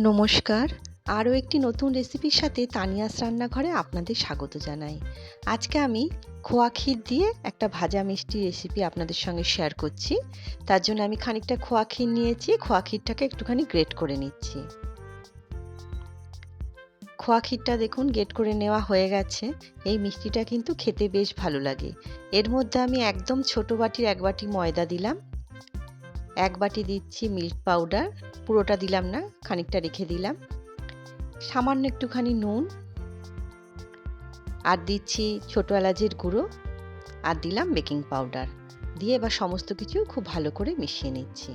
নমস্কার। আরও একটি নতুন রেসিপির সাথে তানিয়াস রান্নাঘরে আপনাদের স্বাগত জানাই। আজকে আমি খোয়া ক্ষীর দিয়ে একটা ভাজা মিষ্টি রেসিপি আপনাদের সঙ্গে শেয়ার করছি। তার জন্য আমি খানিকটা খোয়া ক্ষীর নিয়েছি, খোয়া ক্ষীরটাকে একটুখানি গ্রেট করে নিচ্ছি। খোয়া ক্ষীরটা দেখুন, গ্রেট করে নেওয়া হয়ে গেছে। এই মিষ্টিটা কিন্তু খেতে বেশ ভালো লাগে। এর মধ্যে আমি একদম ছোট বাটির এক বাটি ময়দা দিলাম। এক বাটি দিচ্ছি মিল্ক পাউডার, পুরোটা দিলাম না, খানিকটা রেখে দিলাম। সামান্য একটুখানি নুন। আর দিচ্ছি ছোটো এলাচের গুঁড়ো। আর দিলাম বেকিং পাউডার। দিয়ে এবার সমস্ত কিছু খুব ভালো করে মিশিয়ে নিচ্ছি।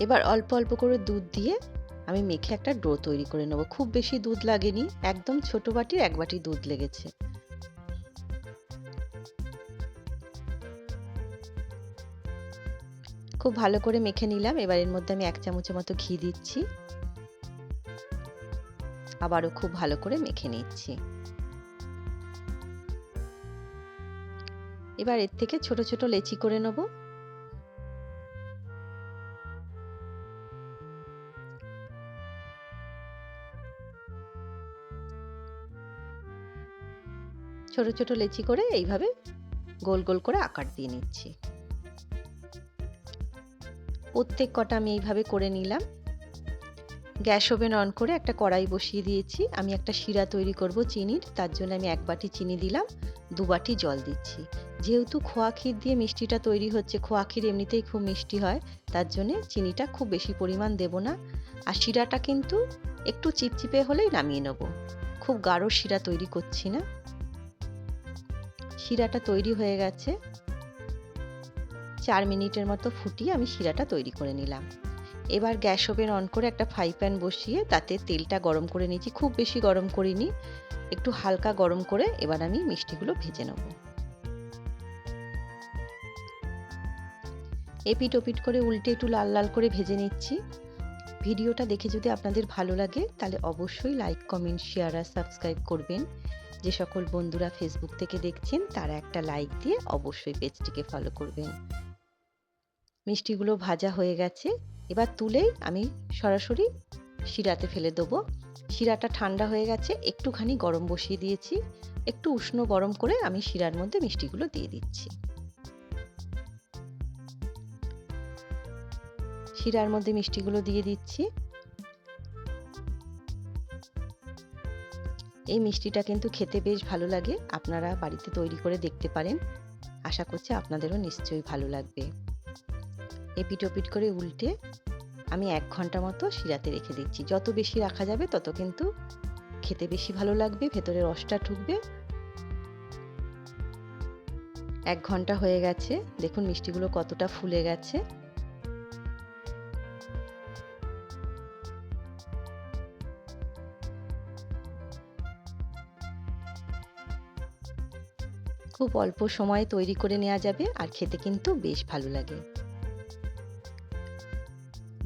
এবার অল্প অল্প করে দুধ দিয়ে আমি মেখে একটা ডো তৈরি করে নেব। খুব বেশি দুধ লাগেনি। একদম ছোট বাটির এক বাটি দুধ লেগেছে। খুব ভালো করে মেখে নিলাম। এবার এর মধ্যে আমি এক চামচের মতো ঘি দিচ্ছি। আবারও খুব ভালো করে মেখে নিচ্ছি। এবার এর থেকে ছোট ছোট লেচি করে নেব। ছোট ছোট লেচি করে এইভাবে গোল গোল করে আকার দিয়ে নিচ্ছি। প্রত্যেক কটা আমি এইভাবে করে নিলাম। গ্যাস ওভেন অন করে একটা কড়াই বসিয়ে দিয়েছি। আমি একটা শিরা তৈরি করব চিনির, তার জন্য আমি এক বাটি চিনি দিলাম, দু বাটি জল দিচ্ছি। যেহেতু খোয়া ক্ষীর দিয়ে মিষ্টিটা তৈরি হচ্ছে, খোয়া ক্ষীর এমনিতেই খুব মিষ্টি হয়, তার জন্যে চিনিটা খুব বেশি পরিমাণ দেব না। আর শিরাটা কিন্তু একটু চিপচিপে হলেই নামিয়ে নেব। খুব গাঢ় শিরা তৈরি করছি না। শিরাটা তৈরি হয়ে গেছে। চার মিনিটের মতো ফুটিয়ে আমি শিরাটা তৈরি করে নিলাম। এবার গ্যাস ওভেন অন করে একটা ফ্রাই প্যান বসিয়ে তাতে তেলটা গরম করে নিয়েছি, খুব বেশি গরম করিনি। একটু হালকা গরম করে এবার আমি মিষ্টিগুলো ভেজে নেব। এপিট ওপিট করে উল্টে একটু লাল লাল করে ভেজে নিচ্ছি। ভিডিওটা দেখে যদি আপনাদের ভালো লাগে, তাহলে অবশ্যই লাইক, কমেন্ট, শেয়ার আর সাবস্ক্রাইব করবেন। যে সকল বন্ধুরা ফেসবুক থেকে দেখছেন, তারা একটা লাইক দিয়ে অবশ্যই পেজটিকে ফলো করবেন। মিষ্টিগুলো ভাজা হয়ে গেছে। এবার তুলেই আমি সরাসরি শিরাতে ফেলে দেবো। শিরাটা ঠান্ডা হয়ে গেছে, একটুখানি গরম বসিয়ে দিয়েছি। একটু উষ্ণ গরম করে আমি শিরার মধ্যে মিষ্টিগুলো দিয়ে দিচ্ছি। শিরার মধ্যে মিষ্টিগুলো দিয়ে দিচ্ছি। এই মিষ্টিটা কিন্তু খেতে বেশ ভালো লাগে। আপনারা বাড়িতে তৈরি করে দেখতে পারেন। আশা করছি আপনাদেরও নিশ্চয়ই ভালো লাগবে। এপিট ওপিট করে উল্টে আমি এক ঘণ্টা মতো শিরাতে রেখে দিচ্ছি। যত বেশি রাখা যাবে, তত কিন্তু খেতে বেশি ভালো লাগবে, ভেতরে রসটা ঢুকবে। এক ঘণ্টা হয়ে গেছে। দেখুন মিষ্টিগুলো কতটা ফুলে গেছে। খুব অল্প সময়ে তৈরি করে নেওয়া যাবে আর খেতে কিন্তু বেশ ভালো লাগে।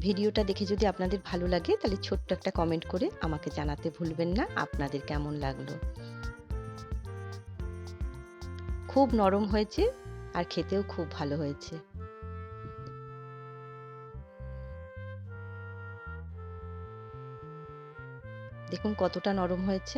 ভিডিওটা দেখে যদি আপনাদের ভালো লাগে, তাহলে ছোট্ট একটা কমেন্ট করে আমাকে জানাতে ভুলবেন না। আপনাদের কেমন লাগল? খুব নরম হয়েছে আর খেতেও খুব ভালো হয়েছে। দেখুন কতটা নরম হয়েছে।